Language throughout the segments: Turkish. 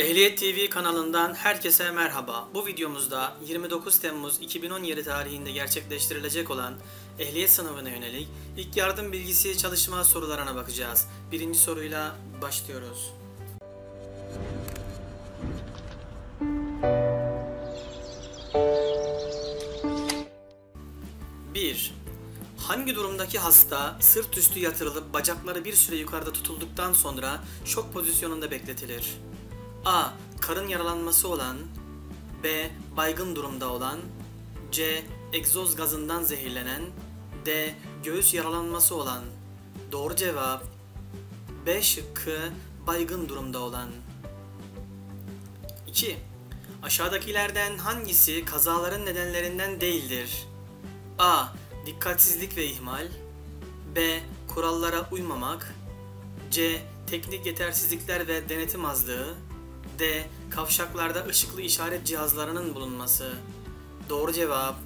Ehliyet TV kanalından herkese merhaba. Bu videomuzda 29 Temmuz 2017 tarihinde gerçekleştirilecek olan ehliyet sınavına yönelik ilk yardım bilgisi çalışma sorularına bakacağız. Birinci soruyla başlıyoruz. Hangi durumdaki hasta sırt üstü yatırılıp bacakları bir süre yukarıda tutulduktan sonra şok pozisyonunda bekletilir? A. Karın yaralanması olan B. Baygın durumda olan C. Egzoz gazından zehirlenen D. Göğüs yaralanması olan Doğru cevap B şıkkı baygın durumda olan 2. Aşağıdakilerden hangisi kazaların nedenlerinden değildir? A. Dikkatsizlik ve ihmal B. Kurallara uymamak C. Teknik yetersizlikler ve denetim azlığı D. Kavşaklarda ışıklı işaret cihazlarının bulunması Doğru cevap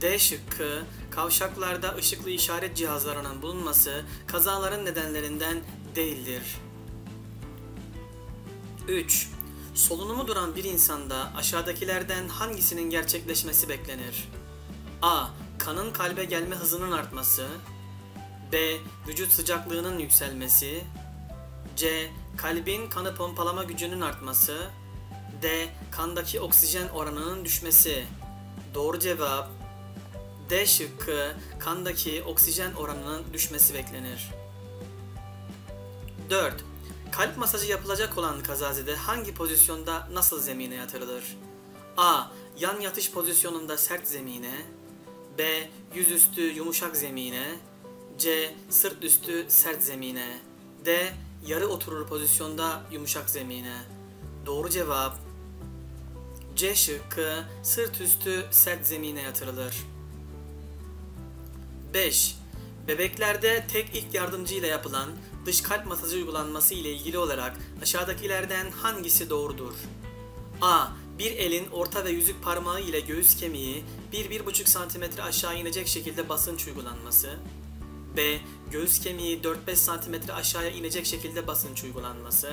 D şıkkı kavşaklarda ışıklı işaret cihazlarının bulunması kazaların nedenlerinden değildir. 3. Solunumu duran bir insanda aşağıdakilerden hangisinin gerçekleşmesi beklenir? A. Kanın kalbe gelme hızının artması B. Vücut sıcaklığının yükselmesi C. Kalbin kanı pompalama gücünün artması D. Kandaki oksijen oranının düşmesi Doğru cevap D şıkkı kandaki oksijen oranının düşmesi beklenir. 4. Kalp masajı yapılacak olan kazazede hangi pozisyonda nasıl zemine yatırılır? A. Yan yatış pozisyonunda sert zemine B. Yüzüstü yumuşak zemine C. Sırt üstü sert zemine D. Yarı oturur pozisyonda yumuşak zemine Doğru cevap C şıkkı sırt üstü sert zemine yatırılır. 5. Bebeklerde tek ilk yardımcı ile yapılan dış kalp masajı uygulanması ile ilgili olarak aşağıdakilerden hangisi doğrudur? A. Bir elin orta ve yüzük parmağı ile göğüs kemiği 1-1,5 cm aşağı inecek şekilde basınç uygulanması. B. Göğüs kemiği 4-5 cm aşağıya inecek şekilde basınç uygulanması.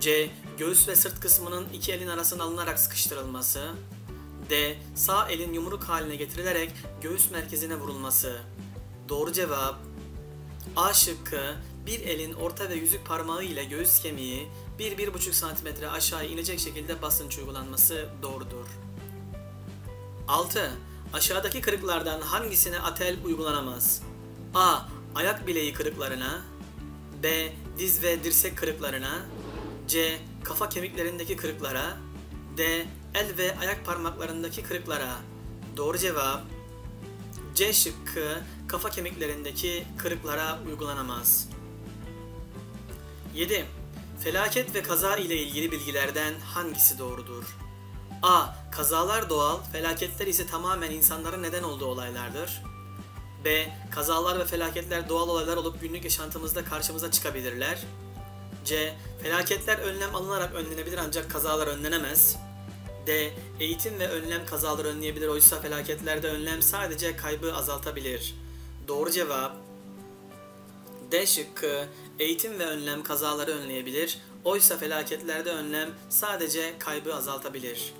C. Göğüs ve sırt kısmının iki elin arasına alınarak sıkıştırılması. D. Sağ elin yumruk haline getirilerek göğüs merkezine vurulması. Doğru cevap A şıkkı bir elin orta ve yüzük parmağı ile göğüs kemiği 1-1,5 cm aşağı inecek şekilde basınç uygulanması doğrudur. 6. Aşağıdaki kırıklardan hangisine atel uygulanamaz? A. Ayak bileği kırıklarına B. Diz ve dirsek kırıklarına C. Kafa kemiklerindeki kırıklara D. El ve ayak parmaklarındaki kırıklara Doğru cevap C şıkkı kafa kemiklerindeki kırıklara uygulanamaz. 7. Felaket ve kaza ile ilgili bilgilerden hangisi doğrudur? A. Kazalar doğal, felaketler ise tamamen insanların neden olduğu olaylardır. B. Kazalar ve felaketler doğal olaylar olup günlük yaşantımızda karşımıza çıkabilirler. C. Felaketler önlem alınarak önlenebilir ancak kazalar önlenemez. D. Eğitim ve önlem kazaları önleyebilir oysa felaketlerde önlem sadece kaybı azaltabilir. Doğru cevap D şıkkı eğitim ve önlem kazaları önleyebilir oysa felaketlerde önlem sadece kaybı azaltabilir.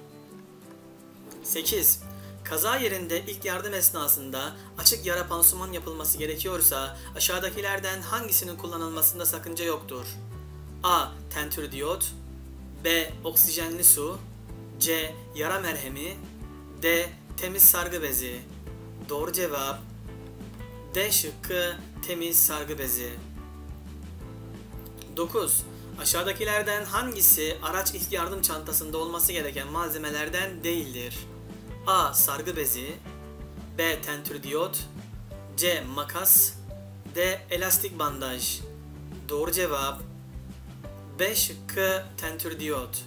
8. Kaza yerinde ilk yardım esnasında açık yara pansuman yapılması gerekiyorsa aşağıdakilerden hangisinin kullanılmasında sakınca yoktur? A. Tentür diyot B. Oksijenli su C. Yara merhemi D. Temiz sargı bezi Doğru cevap D şıkkı temiz sargı bezi 9. Aşağıdakilerden hangisi araç ilk yardım çantasında olması gereken malzemelerden değildir? A. Sargı bezi B. Tentür diyot C. Makas D. Elastik bandaj Doğru cevap B şıkkı tentür diyot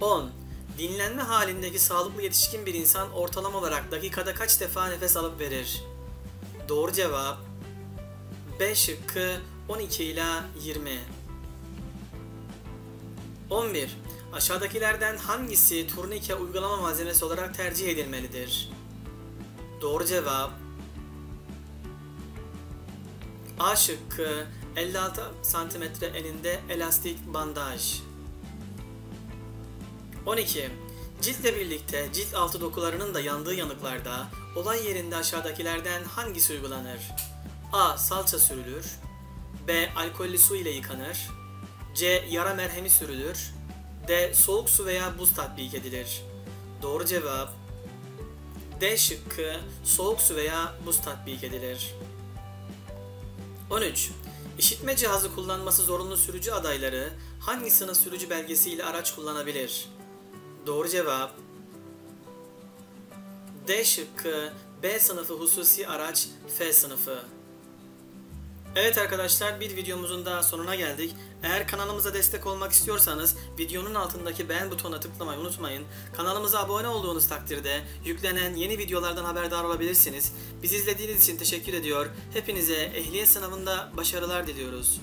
10. Dinlenme halindeki sağlıklı yetişkin bir insan ortalama olarak dakikada kaç defa nefes alıp verir? Doğru cevap B şıkkı 12 ila 20. 11. Aşağıdakilerden hangisi turnike uygulama malzemesi olarak tercih edilmelidir? Doğru cevap A şıkkı 56 cm eninde elastik bandaj. 12. Ciltle birlikte cilt altı dokularının da yandığı yanıklarda olay yerinde aşağıdakilerden hangisi uygulanır? A. Salça sürülür. B. Alkollü su ile yıkanır. C. Yara merhemi sürülür. D. Soğuk su veya buz tatbik edilir. Doğru cevap D şıkkı soğuk su veya buz tatbik edilir. 13. İşitme cihazı kullanması zorunlu sürücü adayları hangi sınıf sürücü belgesiyle araç kullanabilir? Doğru cevap D şıkkı B sınıfı hususi araç F sınıfı. Evet arkadaşlar bir videomuzun daha sonuna geldik. Eğer kanalımıza destek olmak istiyorsanız videonun altındaki beğen butonuna tıklamayı unutmayın. Kanalımıza abone olduğunuz takdirde yüklenen yeni videolardan haberdar olabilirsiniz. Bizi izlediğiniz için teşekkür ediyor. Hepinize ehliyet sınavında başarılar diliyoruz.